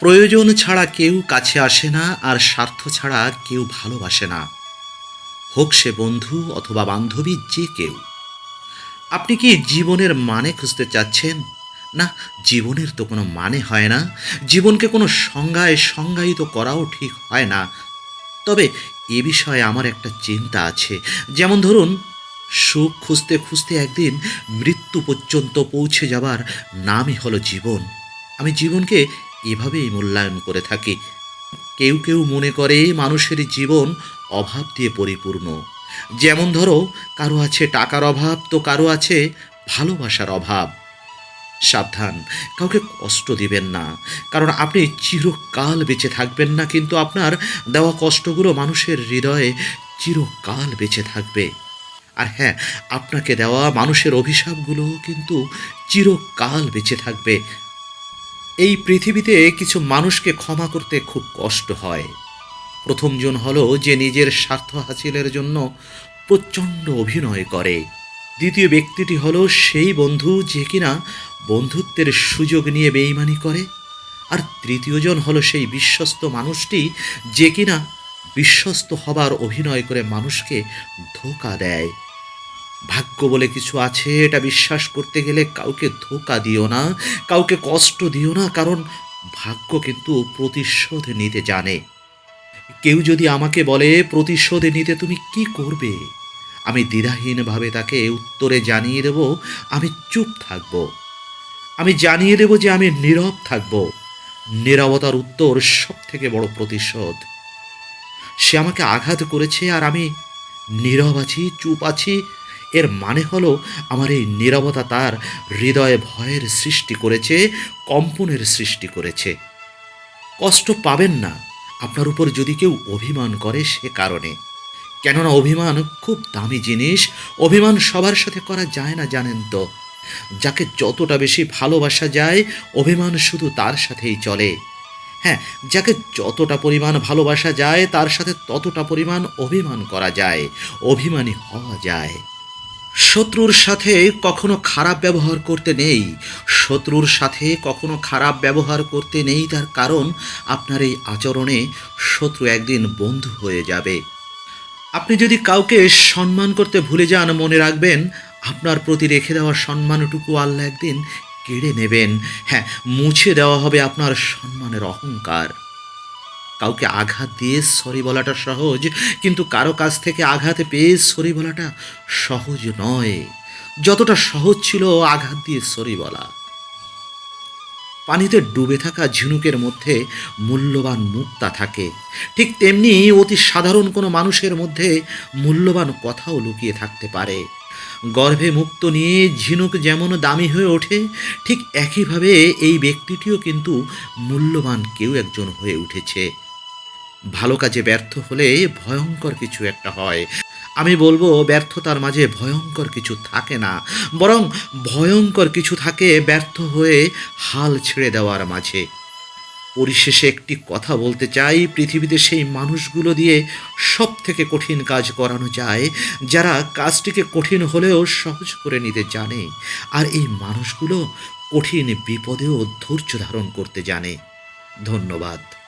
প্রয়োজন ছাড়া কেউ কাছে আসে না আর স্বার্থ ছাড়া কেউ ভালোবাসে না। হোক সে বন্ধু অথবা বান্ধবী যে কেউ। আপনি কি জীবনের মানে খুঁজতে চাচ্ছেন? না, জীবনের তো কোনো মানে হয় না। জীবনকে কোনো সংজ্ঞায় সংজ্ঞায়িত করাও ঠিক হয় না। তবে এ বিষয়ে আমার একটা চিন্তা আছে। যেমন ধরুন, সুখ খুঁজতে খুঁজতে একদিন মৃত্যু পর্যন্ত পৌঁছে যাবার নামই হলো জীবন। আমি জীবনকে এভাবেই মূল্যায়ন করে থাকি। কেউ কেউ মনে করে মানুষের জীবন অভাব দিয়ে পরিপূর্ণ। যেমন ধরো, কারও আছে টাকার অভাব, তো কারও আছে ভালোবাসার অভাব। সাবধান, কাউকে কষ্ট দিবেন না। কারণ আপনি চিরকাল বেঁচে থাকবেন না, কিন্তু আপনার দেওয়া কষ্টগুলো মানুষের হৃদয়ে চিরকাল বেঁচে থাকবে। আর হ্যাঁ আপনাকে দেওয়া মানুষের অভিশাপগুলো কিন্তু চিরকাল বেঁচে থাকবে। এই পৃথিবীতে কিছু মানুষকে ক্ষমা করতে খুব কষ্ট হয়। প্রথমজন হল যে নিজের স্বার্থ হাসিলের জন্য প্রচণ্ড অভিনয় করে। দ্বিতীয় ব্যক্তিটি হলো সেই বন্ধু যে কিনা বন্ধুত্বের সুযোগ নিয়ে বেইমানি করে। আর তৃতীয়জন হলো সেই বিশ্বস্ত মানুষটি যে কিনা বিশ্বস্ত হবার অভিনয় করে মানুষকে ধোকা দেয়। ভাগ্য বলে কিছু আছে, এটা বিশ্বাস করতে গেলে কাউকে ধোকা দিও না, কাউকে কষ্ট দিও না, কারণ ভাগ্য কিন্তু প্রতিশোধ নিতে জানে। কেউ যদি আমাকে বলে, প্রতিশোধ নিতে তুমি কি করবে? আমি দ্বিধাহীনভাবে তাকে উত্তরে জানিয়ে দেব, আমি চুপ থাকব। আমি জানিয়ে দেব যে আমি নীরব থাকব। নীরবতার উত্তর সব থেকে বড় প্রতিশোধ। সে আমাকে আঘাত করেছে আর আমি নীরব আছি, চুপ আছি এর মানে হলো, আমার এই নীরবতা তার হৃদয়ে ভয়ের সৃষ্টি করেছে, কম্পনের সৃষ্টি করেছে। কষ্ট পাবেন না। আপনার উপর যদি কেউ অভিমান করে সে কারণে। কেননা অভিমান খুব দামি জিনিস, অভিমান সবার সাথে করা যায় না, জানেন তো। যাকে যতটা বেশি ভালোবাসা যায়, অভিমান শুধু তার সাথেই চলে। হ্যাঁ যাকে যতটা পরিমাণ ভালোবাসা যায়, তার সাথে ততটা পরিমাণ অভিমান করা যায়, অভিমানী হওয়া যায়। শত্রুর সাথে কখনো খারাপ ব্যবহার করতে নেই। শত্রুর সাথে কখনো খারাপ ব্যবহার করতে নেই তার কারণ আপনার এই আচরণে শত্রু একদিন বন্ধু হয়ে যাবে। আপনি যদি কাউকে সম্মান করতে ভুলে যান, মনে রাখবেন, আপনার প্রতি রেখে দেওয়া সম্মানটুকু আল্লাহ একদিন কেড়ে নেবেন। হ্যাঁ মুছে দেওয়া হবে আপনার সম্মানের অহংকার। কাউকে আঘাত দিয়ে সরি বলাটা সহজ, কিন্তু কারও কাছ থেকে আঘাত পেয়ে সরি বলাটা সহজ নয়। যতটা সহজ ছিল আঘাত দিয়ে সরি বলা। পানিতে ডুবে থাকা ঝিনুকের মধ্যে মূল্যবান মুক্তা থাকে। ঠিক তেমনি অতি সাধারণ কোনো মানুষের মধ্যে মূল্যবান কথাও লুকিয়ে থাকতে পারে। গর্ভে মুক্ত নিয়ে ঝিনুক যেমন দামি হয়ে ওঠে, ঠিক একইভাবে এই ব্যক্তিটিও কিন্তু মূল্যবান কেউ একজন হয়ে উঠেছে। ভালো কাজে ব্যর্থ হলে ভয়ঙ্কর কিছু একটা হয়। আমি বলব, ব্যর্থতার মাঝে ভয়ঙ্কর কিছু থাকে না। বরং ভয়ঙ্কর কিছু থাকে ব্যর্থ হয়ে হাল ছেড়ে দেওয়ার মাঝে। পরিশেষে একটি কথা বলতে চাই, পৃথিবীতে সেই মানুষগুলো দিয়ে সব থেকে কঠিন কাজ করানো যায়, যারা কাজটিকে কঠিন হলেও সহজ করে নিতে জানে। আর এই মানুষগুলো কঠিন বিপদেও ধৈর্য ধারণ করতে জানে। ধন্যবাদ।